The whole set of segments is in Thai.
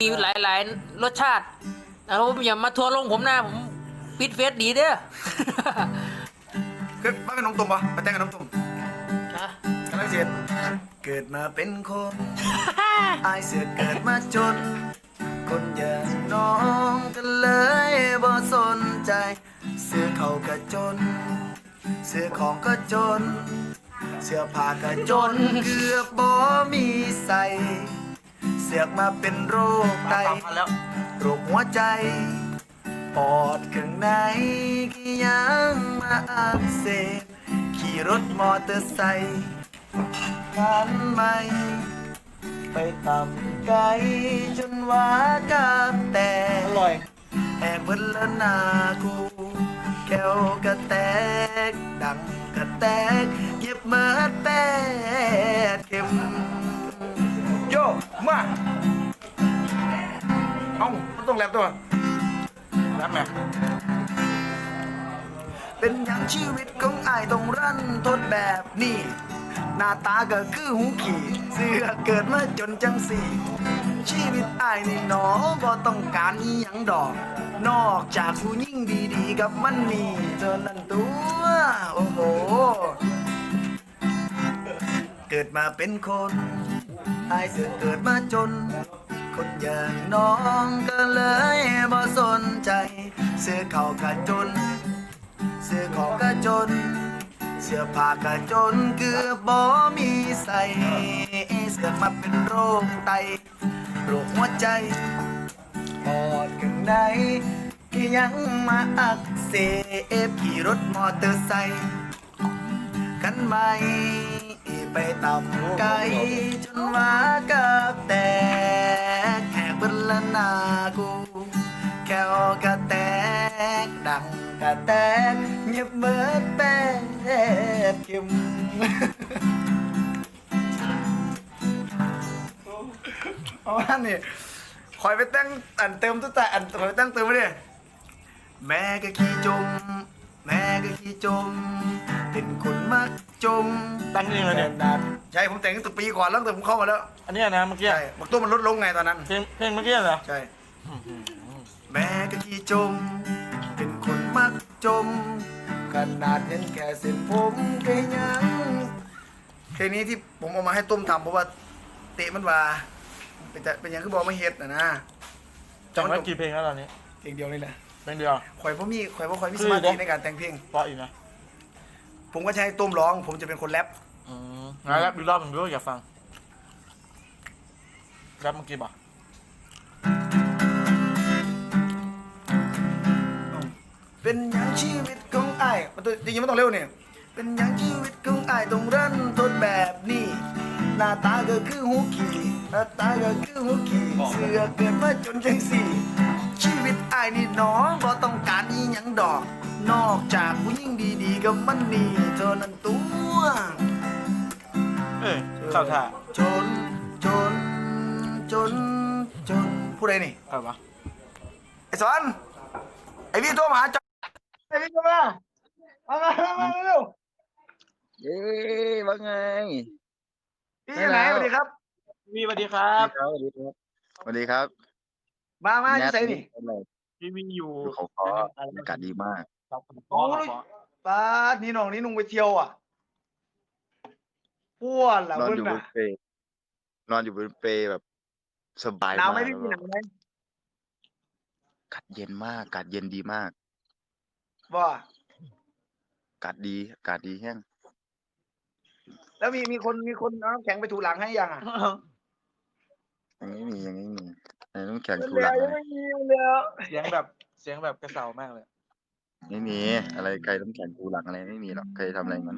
มีหลายหลายๆรสชาตินะครับผมอย่ามาทัวร์ลงผมนะผมปิดเฟซดีเด้อคือบ้านกับน้องตุ่มปะไปแต่งกับน้องตุ่มนะกำลังเสียเกิดมาเป็นคนอายเสือเกิดมาจน คนอย่างน้องกันเลยบ่สนใจ เสื้อเขาก็จน เสื้อของก็จน เสื้อผ้าก็จนเกือบบ่มีใส่เสือกมาเป็นโรคไตตามมาแล้วโรคหัวใจ ปอดข้างในกี่ยังมาอักเสบขี่รถมอเตอร์ไซค์คันใหม่ไปต่ำไกลจนว่ากามแต่อร่อยแอบเบิ้ลละนากูแก้วกระแตก ดังกระแตกเย็บเมิดแปดเข็ม โยมาเอ้ามันต้องแลบตัวแลบไหมเป็นอย่างชีวิตของไอายต้องรันทดแบบนี้ หน้าตาก็คือหูขี่เสื้อเกิดมาจนจังสี่ ชีวิตไอายนี่หนอบ่ต้องการอีหยังดอก นอกจากผู้ยิ่งดีๆกับมันนี่เท่านั้นตัว โอ้โห เกิดมาเป็นคน อายเสือเกิดมาจน คนอย่างน้องก็เลยบ่สนใจ เสื้อเข่าก็จน เสื้อของก็จน เสื้อผ้าก็จนเกือบบ่มีใส่เสือกมาเป็นโรคไตโรคหัวใจปอดข้างในที่ยังมาอักเสบขี่รถมอเตอร์ไซค์กันใหม่ ไปต่ำไกลจนว่ากับแตกแหกเบิ้ละนากูแก้วกระแตกดังกระแตกเงียบเบิดแปดเข็มเอาอันนี้คอยไปตั้งอันเติมตัวแต่อันคอยไปตั้งเติมไว้ดิแม่ก็ขี้จม แม่ก็ขี้จม เป็นคนมักจมตั้งเองเลยเนี่ยดัดใช่ผมแต่งตั้งแต่ปีก่อนแล้วแต่ผมเข้ามาแล้วอันเนี้ยนะเมื่อกี้ใช่บักตัวมันลดลงไงตอนนั้น เพลงเพลงเมื่อกี้เหรอ ใช่ แม่ก็ขี้จม เป็นคนมักจม ขนาดเห็นแค่เส้นผมก็ยังเพลงนี้ที่ผมเอามาให้ตุ้มทำเพราะว่า เตะมันว่า เป็นจะเป็นหยังคือบอกไม่เฮ็ดนะนะจังไว้กี่เพลงแล้วตอนนี้เพลงเดียวนี่แหละเพลงเดียวข่อยพ่มีข่อยพ่ข่อยมีคืสอมาธิเด้ในการแต่งเพลง เพราะอีกนะ ผมก็จะให้ตุ้มร้อง ผมจะเป็นคนแรปอืมงั้นแรปอีกรอบหนึ่งด้วยอยากฟังแรปเมื่อกี้ป่ะเป็นหยังชีวิตของไอ้ายมันตัวจริงๆมันต้องเร็วเนี่ยเป็นหยังชีวิตของไอ้ายต้องรันทดแบบนี้ หน้าตาก็คือหูขี่หน้าตาก็คือหูขี่เสือเกิดมาจนจังสี่ ชีวิตไอ้ายนี่น้องบ่ต้องการอีหยังดอก นอกจากผู้หญิงดีๆกับมันนี่เท่านั้นตัวเอ้ยเข้าท่าจน จน จน จนผู้ใดนี่เอาปะไอ้สอนไอ้พี่โทรมาหาจอไอ้พี่โทรมามามามามาเร็วเย้ว่าไงพี่อยู่ไหนสวัสดีครับพี่สวัสดีครับ สวัสดีครับสวัสดีครับมามาอยู่ไสนี่พี่มีอยู่อยู่เขาคอบรรยากาศดีมาก ครับโอ้ยป้าดนี่น้องนี่นุ่งไปเที่ยวอะป้วนล่ะนอนเพิ่นอยู่บน่ะนเปลนอนอยู่บนเปลแบบสบายหนาวมากไหมพี่หนาวไหมอากาศเย็นมากอากาศเย็นดีมากบ่อากาศดีอากาศดีแห้งแล้วมีมีคนมีคนเอาน้ำแข็งไปถูหลังให้ยังอะยังไม่มียังไม่มีไอ้น้ำแข็งทูเดี๋หลัยวงยังอะไรไม่มีเลยเสียงแบบเสียงแบบกระเสามากเลย ไม่มีอะไรใครน้ำแข็งทูหลังอะไรไม่มีหรอกใครทำอะไรมัน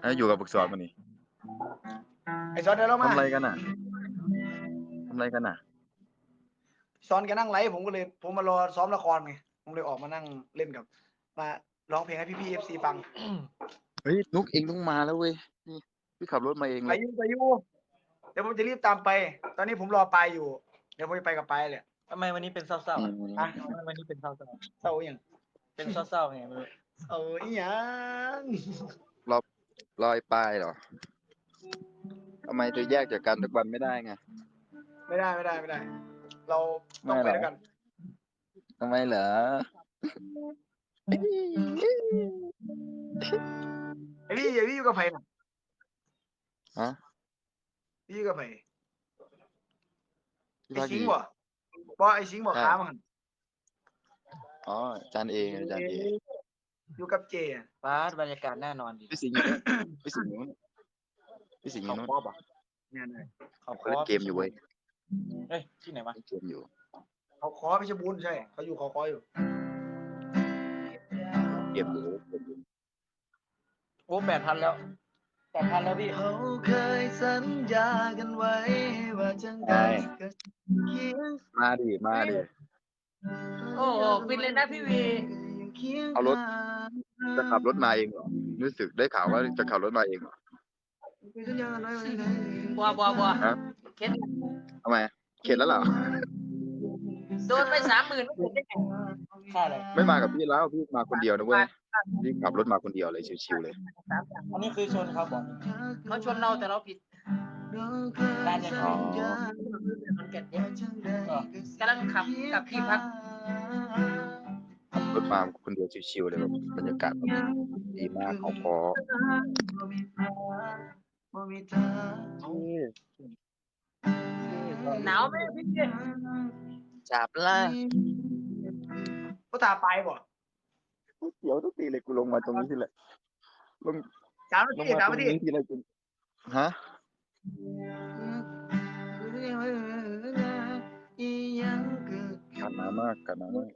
แล้วอยู่กับบุกสอนมันนี่ไอ้สอนเดี๋ยวเรามาทำอะไรกันอะทำอะไรกันอะสอนแกนั่งไลฟ์ผมก็เลย ผมมารอซ้อมละครไงผมเลยออกมานั่งเล่นกับมาร้องเพลงให้พี่พี่เอฟซีฟังเฮ้ยนุกเองต้องมาแล้วเว้ยนี่พี่ขับรถมาเองไปเลยอยูไปอยูเดี๋ยวผมจะรีบตามไป ตอนนี้ผมรอปายอยู่ เดี๋ยวผมจะไปกับปายเลย ทำไมวันนี้เป็นเศร้าๆอือะมอะทำไมวันนี้เป็นเศร้าเศร้าอย่างๆเป็นเศร้าๆไงไม่รู้เอออีหยังลอยปลายเหรอทำไมเธอแยกจากกันทุกวันไม่ได้ไงไม่ได้ไม่ได้ไม่ได้ เราต้องไปด้วยกันทำไมเหรอไอพี่ไอพี่อยู่กับไผ่น่ะฮะพี่อยู่กับไผ่พี่ไอภาคสิดีงห์บ่ บ่ไอสิงห์บ่ใช่ ค้ามันอ๋ออาจารย์เองอาจารย์เองอยู่กับเจอะฟ้าบรรยากาศแน่นอนดีพี่สิงห์อยู่นู่นพี่สิงห์อยู่นู่นพี่สิงห์อยู่นู่นครอบอะเนี่ยนะเขาเขาเล่นเกมอยู่เว้ยเฮ้ยที่ไหนวะเล่นเกมอยู่เขาคอพิชรบูรณ์ใช่เขาอยู่เขาคออยู่เกมอยู่เกมอยู่โอ้แปดพันแล้ว แปดพันแล้วพี่เขาเคยสัญญากันไว้ ว่าจังใดก็เคียงมาดิมาดิ โอ้โหปิดเลยนะพี่วีเอารถ จะขับรถมาเองเหรอรู้สึกได้ข่าวว่าจะขับรถมาเองเหรอบัวบัวบัวฮะเข็ดทำไมเข็ดแล้วเหรอโดนไปสามหมื่นไม่เข็ดได้ไง ค่าอะไรไม่มากับพี่แล้วพี่มาคนเดียวนะเว้ยพี่ขับรถมาคนเดียวเลยชิวๆเลยสามอย่างอันนี้คือชนเขาบอกเขาชนเราแต่เราผิดด้านยังไงอ๋อมันเก็ดเนี่ยกำลังขับกลับที่พักขับรถมาคนเดียวชิวๆเลยแบบบรรยากาศแบบดีมากเขาพอหนาวไหมพี่วีจับละ ก็ตาไปบ่เดี๋ยวทุกทีเลยกูลงมาตรงนี้ทีละลงสามลนางทีมาสามตรนางทีนี้ทีละกูฮะกัดหนามากกัดหนามาก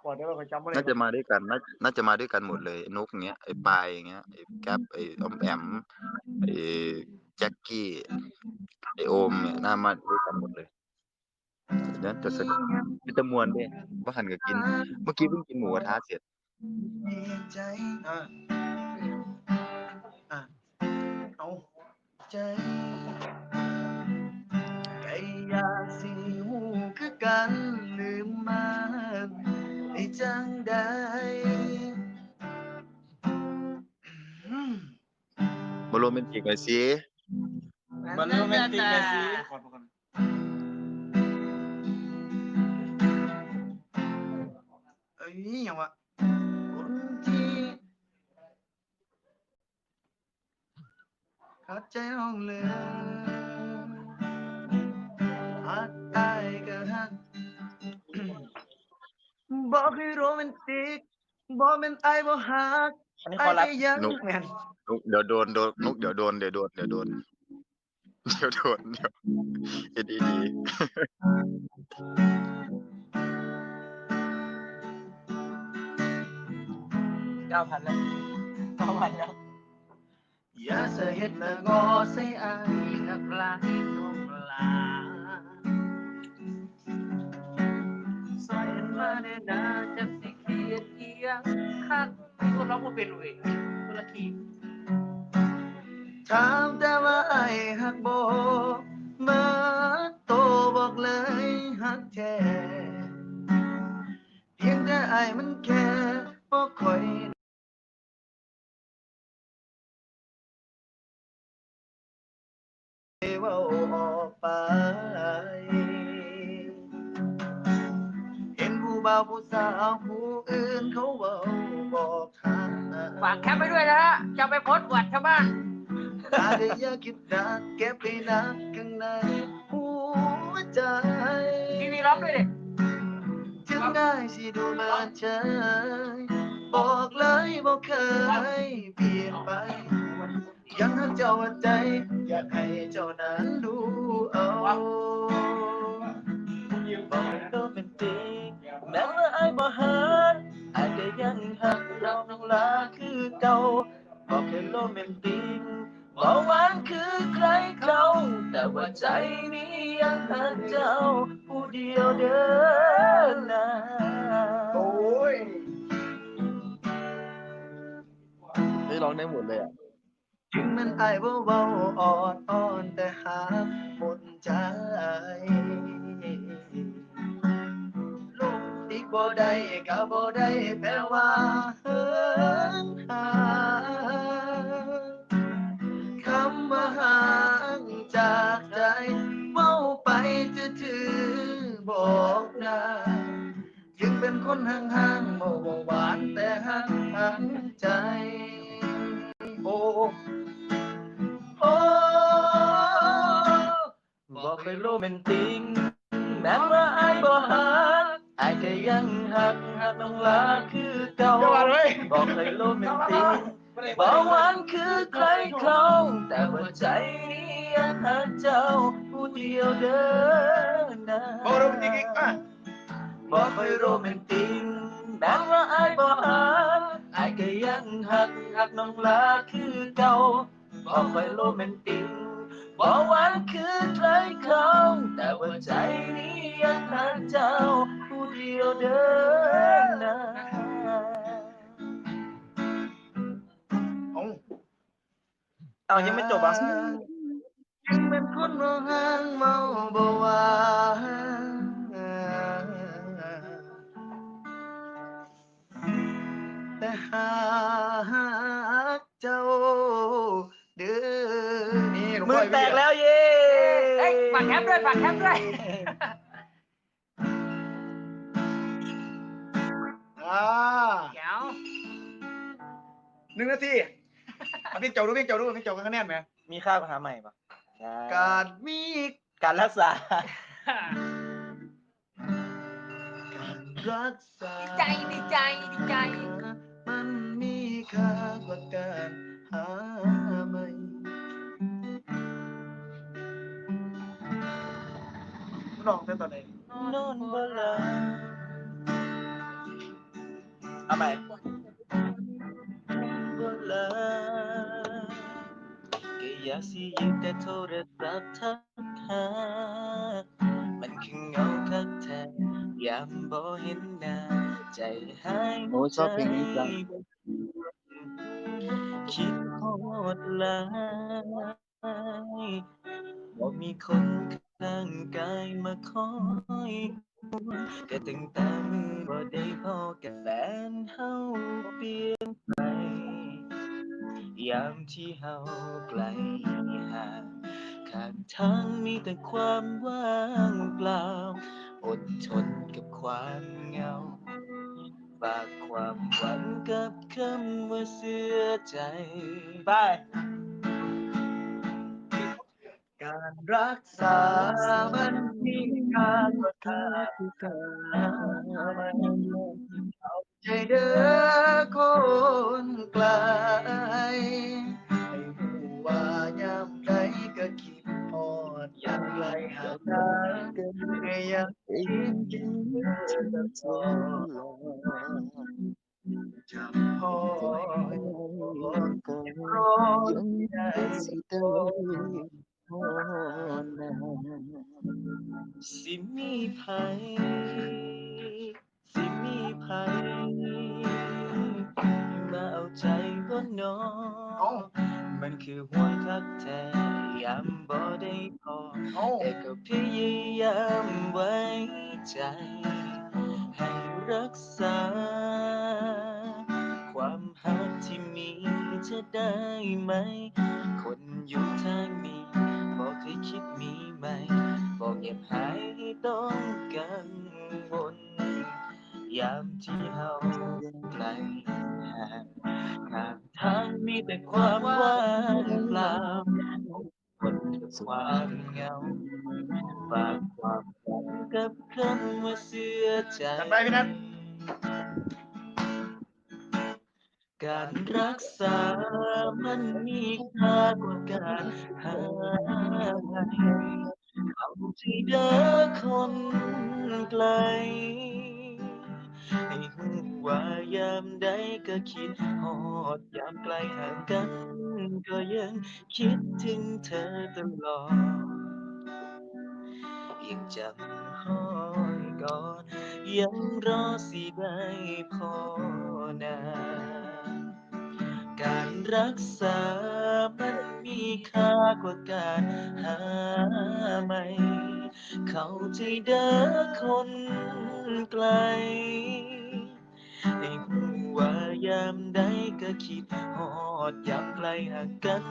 ขอได้ว่าเขาจำไม่ได้น่าจะมาด้วยกันน่าน่าจะมาด้วยกันหมดเลยไอ้นกอย่างเงี้ยไอ้ปลายอย่างเงี้ยไอ้แก๊ปไอ้ออมแอม ไอ้แจ็คกี้ไอ้โอมเนี่ยน่ามาด้วยกันหมดเลยเดี๋ยวจะสนุกเป็นตะมวนด้วยว่าหันกับกิน เมื่อกี้เพิ่งกินหมูกระทะเสร็จอะอะเอาใจไก่อยากสิหูคือกันลืมมันได้จังใด โรแมนติกหน่อยสิมันโรแมนติกเลยสิขอบคุณเอ้ยอย่างวะคนที่เข้าใจน้องเลยฮักอายก็ฮักบอกให้โรแมนติกบอกเป็นไอายบ่ฮัก อันนี้ไอขอรับก็ยังแม่นนุกเดี๋ยวโดนโดนนุกเดี๋ยวโดนเดี๋ยวโดนเดี๋ยวโดนเดี๋ยวโดนเดี๋ยวเอ็ดดีดีเก้าพันแล้วเก้าพันแล้วอย่าเสยเฮ็ดละงอใส่อายกับลายนมลาซอยเห็นมาเนนาจะสิเขียดเอียงคัก ตัวเราบ่เป็นเว้ยคนละทีถามแต่ว่าไอายฮักบ่เมื่อโตบอกเลยฮักแท้เพียงแต่ไอายมันแค่บ่ค่อยเว้าออกไป เห็นผู้บ่าวผู้สาวผู้อื่นเขาเว้า ไปด้วยนะฮะจะเอาไปโพสต์อวดชาวบ้านอาจจะอยากคิดดักเก็บไปนักข้างในหัวใจพี่วีร้องด้วยดิถึงง่ายสิดูเหมือนเฉยบอกเลยบอกเคยเปลี่ยนไป ยังหักเจ้าหัวใจ อยากให้เจ้านั้นดูเอาบอกโรแมนติกแม้ว่าไอ้ายบ่ฮักอาจจะยังหักเราน้องลา คือเก่าบอกแค่โรแมนติกบอกหวานคือใครเขาแต่ว่าใจนี้ยังหักเจ้า ผู้เดียวเดินนาโอ้ยไม่ร้องได้หมดเลยอะถึงมันอายเบาๆอ่อนอ่อนๆแต่หาหมดใจโลกติกบ่ได้ก็บ่ได้แปลว่าเฮิง อกนาถึงเป็นคนห่างๆบ่บ่หวานแต่ห่างห่างใจ โอ้โอ้บอกเคยโรแมนติกแม้ว่าอายบ่ฮักอายก็ยังหักหักน้องลาคือเก่าบอกเคยโรแมนติกบ่หวานคือใครเขาแต่ว่าใจนี้ยังหักเจ้าผู้เดียวเดิน นะโอ้โรแมนติกอีกอะบอกเคยโรแมนติกแม้ว่าอายบ่ฮักอายก็ยังหักหักน้องลาคือเก่าบอกเคยโรแมนติกบอกว่าคือใครเขาแต่ว่าใจนี้ยังหาเจ้าผู้เดียวเดินหน้าเอาเอายังไม่จบอะยัง เป็นคนมองห่างเมาบ่ว่าแต่หากเจ้าเด้อนี่หลวงมืพ่ออแตกแล้วเย้เอ้ยฝากแคปด้วยฝากแคปด้วย อ่าเดี๋ยวหนึ่งนาทีเอาพี่เจ้าดูพี่เจ้าดูพี่เจ้ากันคะแนนไหมมีค่าปัญหาใหม่ปะ การมีการรักษารักษาดีใจดีใจดีใจ มันมีค่ากว่าการหาใหม่ร้องได้ตอนไหนนอนบ่หลับเอาใหม่ ยากสิยิงแต่โทรศัพท์ทักหามันคือเงาคักแท้ยามบ่เห็นหน้าใจหายโอ้ชอบเพลงนี้จังคิดโคตรหลายบ่มีคนข้างกายมาคอยก็ตั้งแต่มือบ่ได้พอกับแฟนเฮาเปลี่ยนไป ยามที่เฮาไกลห่างข้างทางมีแต่ความว่างเปล่า อดทนกับความเหงาฝากความหวังกับคำว่าเสียใจบายการรักษามันมีค่ากว่าค่า ใจเด้อคนไกลให้รู้ว่ายามใดก็คิดฮอดอยากไกลหาทางก็ยังคิดถึงเธอตลอดจำพอรอได้สิเดินสิมีภัย มีภัยมาเอาใจบ่นอเอ้ามันคือห่วงคักแท้ยามบ่ได้พอเอ้าแต่ก็พยายามไว้ใจ ให้รักษา ความหักที่มีจะได้ไหม คนอยู่ทางนี้บอกเคยคิดมีไหม บอกเก็บหายต้องกังวล ยามที่เฮาไกลห่างทางทางมีแต่ความว่างเปล่าคนกับความเหงาฝากความหวังกับคำว่าเสียใจจัดไปพี่นัทการรักษา มันมีค่ากว่าการหาใหม่เอาที่เด้อคนไกล ว่ายามใดก็คิดฮอดยามไกลห่างกัน ก็ยังคิดถึงเธอตลอดยังจำห้อยก่อน ยังรอสิได้พอนาการรักษามันมีค่ากว่าการหาใหม่ เข้าใจเด้อคนไกล ให้หูว่ายามใดก็คิดฮอดยามไกลห่างกัน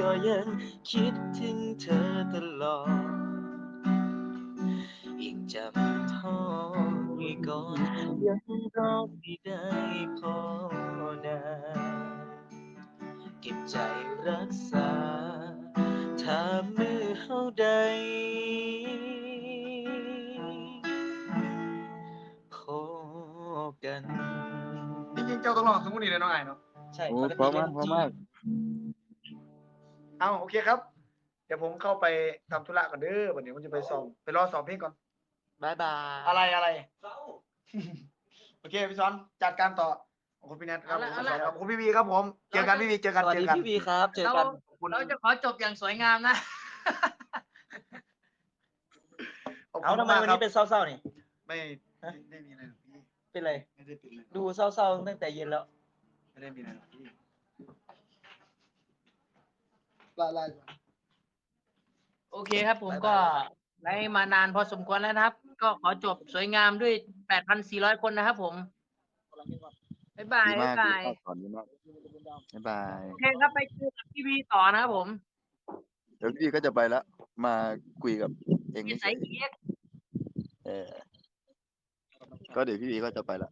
ก็ยังคิดถึงเธอตลอดยังจำท้องอีกก่อนยังรอพี่ได้พอนาเก็บใจรักษา ถ้ามือเฮาใด กันจริงๆเจ้าต้องลองสมมุตินี่เลยน้องไอ้เนาะใช่โอ้ปกพอติมากพอมากเอาโอเคครับ เดี๋ยวผมเข้าไปทำธุระก่อนเด้อวันนี้ผมจะไปซ้อมไปรอซ้อมเพลงก่อน บายบาย อะไรอะไร โอเคพี่ซอนจัดการต่อขอบคุณพี่แนทครับเอาละ ขอบคุณพี่วีครับผมเจอกันพี่วีเจอสกันวัสเจดีอกันพี่วีครับ เจอเรากัน ขอบคุณเราจะขอจบอย่างสวยงามนะขบคุณเอาทำไมวันนี้ากเป็นเศร้าๆนี่ ไม่ฮะไม่มีอะไรหรอกพี่เป็นไร ไม่ได้เป็นอะไรดูเศร้าๆตั้งแต่เย็นแล้ว ไม่ได้มีอะไรหรอกพี่ลาลาโอเคครับผมก็ไลฟ์มานานพอสมควรแล้วนะครับ ก็ขอจบสวยงามด้วย 8,400 คนนะครับผมบ๊ายบายดีบ๊ามายกบายดีมากสอนดีมากบ๊ายบายโอเคครับไปเจอกับพี่วีต่อนะครับผมเดี๋ยวพี่ก็จะไปแล้วมาคุยกับเองนิเฉสัยยเอียกๆเออก็เดี๋ยวพี่วีก็จะไปละ